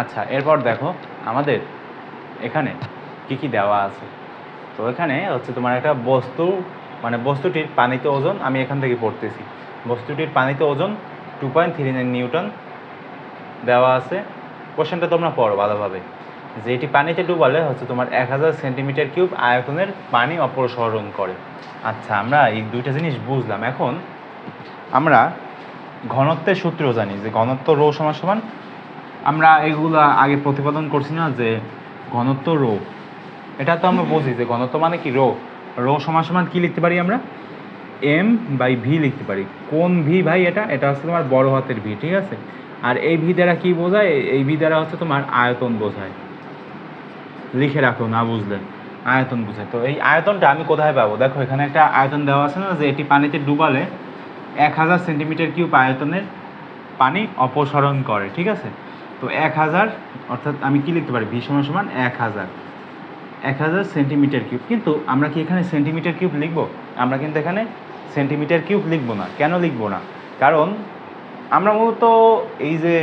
আচ্ছা এরপর দেখো আমাদের এখানে কি কি দেওয়া আছে। তো এখানে হচ্ছে তোমার একটা বস্তু মানে বস্তুটির পানিতে ওজন আমি এখান থেকে পড়তেছি। বস্তুটির পানিতে ওজন two point three nine newton দেওয়া আছে। কোশ্চেনটা তোমরা পড়ো ভালোভাবে। যে এটি পানিতে ডুবালে হচ্ছে তোমার এক হাজার সেন্টিমিটার কিউব আয়তনের পানি অপসরণ করে। আচ্ছা আমরা এই দুইটা জিনিস বুঝলাম। এখন আমরা ঘনত্বের সূত্র জানি, যে ঘনত্ব রো সমান সমান আমরা এগুলো আগে প্রতিপাদন করছি না যে ঘনত্ব রো। এটা তো আমরা বুঝি যে ঘনত্ব মানে কি? রো। রো সমান সমান কি লিখতে পারি আমরা? এম বাই ভি লিখতে পারি। কোন ভি ভাই এটা? এটা হচ্ছে তোমার বড় হাতের ভি ঠিক আছে? আর এই ভি দ্বারা কি বোঝায়? এই ভি দ্বারা হচ্ছে তোমার আয়তন বোঝায়। লিখে রাখো, না বুঝলে। আয়তন বোঝায়। তো এই আয়তনটা আমি কোথায় পাবো? দেখো, এখানে একটা আয়তন দেওয়া আছে না যে এটি পানিতে ডুবালে এক হাজার সেন্টিমিটার কিউব আয়তনের পানি অপসরণ করে, ঠিক আছে? তো এক হাজার, অর্থাৎ আমি কি লিখতে পারি? ভি সমান সমান এক হাজার। এক হাজার সেন্টিমিটার কিউব। কিন্তু আমরা কি এখানে সেন্টিমিটার কিউব লিখব? আমরা কিন্তু এখানে সেন্টিমিটার কিউব লিখব না। কেন লিখব না? কারণ আমরা মূলত এই যে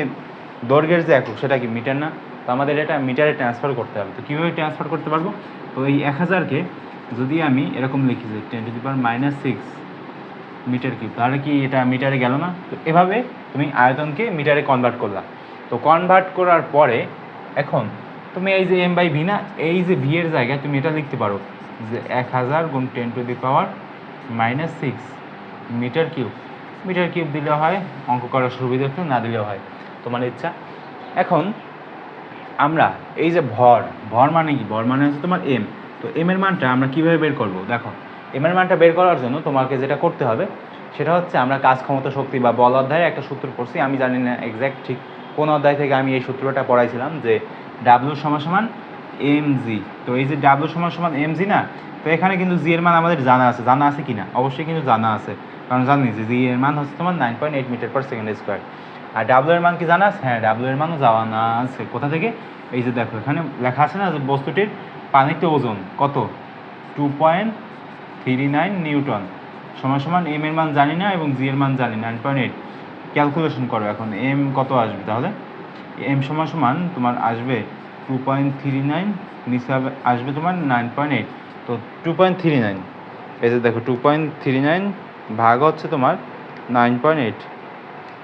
দৈর্ঘ্যের যে একক, সেটা কি মিটার না? তো আমাদের এটা মিটারে ট্রান্সফার করতে হবে। তো কীভাবে ট্রান্সফার করতে পারব? তো এই এক হাজারকে যদি আমি এরকম লিখি যে ten to the power minus six metre cube, তাহলে কি এটা মিটারে গেল না? তো এভাবে তুমি আয়তনকে মিটারে কনভার্ট করলা। তো কনভার্ট করার পরে, এখন তুমি এই যে এম বাই ভি না, এই যে ভি এর জায়গায় তুমি এটা লিখতে পারো, যে এক হাজার গুণ ten to the power minus six metre cube metre cube দিলে হয়, অঙ্ক করার সুবিধা একটু না দিলেও হয়, তোমার ইচ্ছা। এখন আমরা এই যে ভর ভর মানে কি? ভর মানে হচ্ছে তোমার এম তো এম এর মানটা আমরা কীভাবে বের করব? দেখো এম এর মানটা বের করার জন্য তোমাকে যেটা করতে হবে, সেটা হচ্ছে আমরা কাজ ক্ষমতা শক্তি বা বল অধ্যায়ে একটা সূত্র পড়ছি, আমি জানি না এক্স্যাক্ট ঠিক কোন অধ্যায় থেকে আমি এই সূত্রটা পড়াইছিলাম যে ডাব্লিউ সমান এম জি তো এই যে ডাব্লিউ সমান সমান এম জি না, তো এখানে কিন্তু জি এর মান আমাদের জানা আছে। জানা আছে কি না অবশ্যই কিন্তু জানা আছে। কারণ জানি যে জি এর মান হচ্ছে তোমার nine point eight metre per second square আর ডাব্লিউ এর মান কি জানা আছে? হ্যাঁ ডাব্লিউ এর মানও জানা আছে। কোথা থেকে? এই যে দেখো, এখানে লেখা আছে না যে বস্তুটির পানিতে ওজন কত? Two point three nine newton. সমান সমান এম এর মান জানি না এবং জি এর মান জানি নাইন পয়েন্ট এইট ক্যালকুলেশন করো এখন এম কত আসবে তাহলে? এম সমান সমান তোমার আসবে টু পয়েন্ট থ্রি নাইন নিচে আসবে তোমার নাইন পয়েন্ট এইট তো টু পয়েন্ট থ্রি নাইন এই যে দেখো টু পয়েন্ট থ্রি নাইন ভাগ হচ্ছে তোমার নাইন পয়েন্ট এইট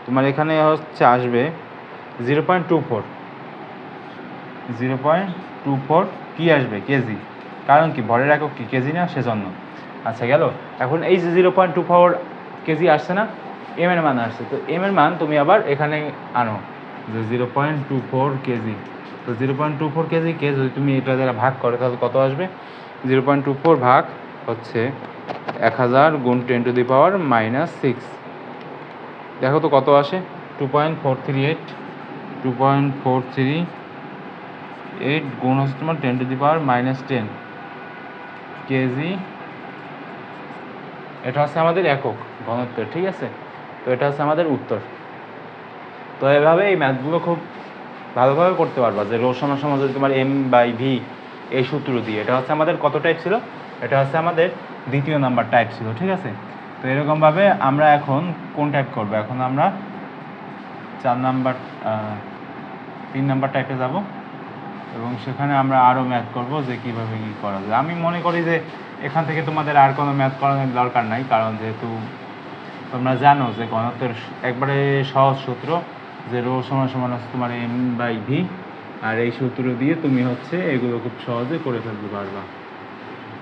তোমার এখানে হচ্ছে আসবে zero point two four zero point two four কী আসবে? কেজি কারণ কি? ভরের একক কি? কেজি না? সেজন্য। আচ্ছা গেল? এখন এই যে zero point two four kg আসছে না এম এর মান আসছে। তো এম এর মান তুমি আবার এখানে আনো। যে zero point two four kg. তো zero point two four kg কে যদি তুমি এটা দ্বারা ভাগ করো, তাহলে কত আসবে? জিরো পয়েন্ট টু ফোর ভাগ হচ্ছে এক হাজার গুণ ten to the power minus six. দেখো তো কত আসে? Two point four three eight. Two point four three eight গুণ হচ্ছে তোমার ten to the power minus ten kg. এটা হচ্ছে আমাদের একক ঘনত্বের, ঠিক আছে? তো এটা হচ্ছে আমাদের উত্তর। তো এভাবে এই ম্যাথগুলো খুব ভালোভাবে করতে পারবা যে রো সমান সমান যদি তোমার এম বাই ভি এই সূত্র দিয়ে, এটা হচ্ছে আমাদের কত টাইপ ছিল? এটা হচ্ছে আমাদের দ্বিতীয় নাম্বার টাইপ ছিল, ঠিক আছে? তো এরকমভাবে আমরা এখন কোন টাইপ করব? এখন আমরা চার নাম্বার তিন নাম্বার টাইপে যাব এবং সেখানে আমরা আরও ম্যাথ করব যে কীভাবে কী করা যায়। আমি মনে করি যে এখান থেকে তোমাদের আর কোনো ম্যাথ করানোর দরকার নাই, কারণ যেহেতু তোমরা জানো যে ঘনত্বের একবারে সহজ সূত্র যে রো সমান সমান হচ্ছে তোমার এম বাই ভি আর এই সূত্র দিয়ে তুমি হচ্ছে এগুলো খুব সহজে করে ফেলতে পারবা।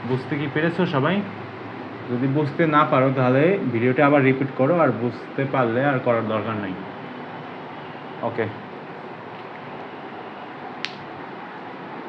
বুঝতে কি পেরেছ সবাই? যদি বুঝতে না পারো তাহলে ভিডিওটা আবার রিপিট করো, আর বুঝতে পারলে আর করার দরকার নাই। ওকে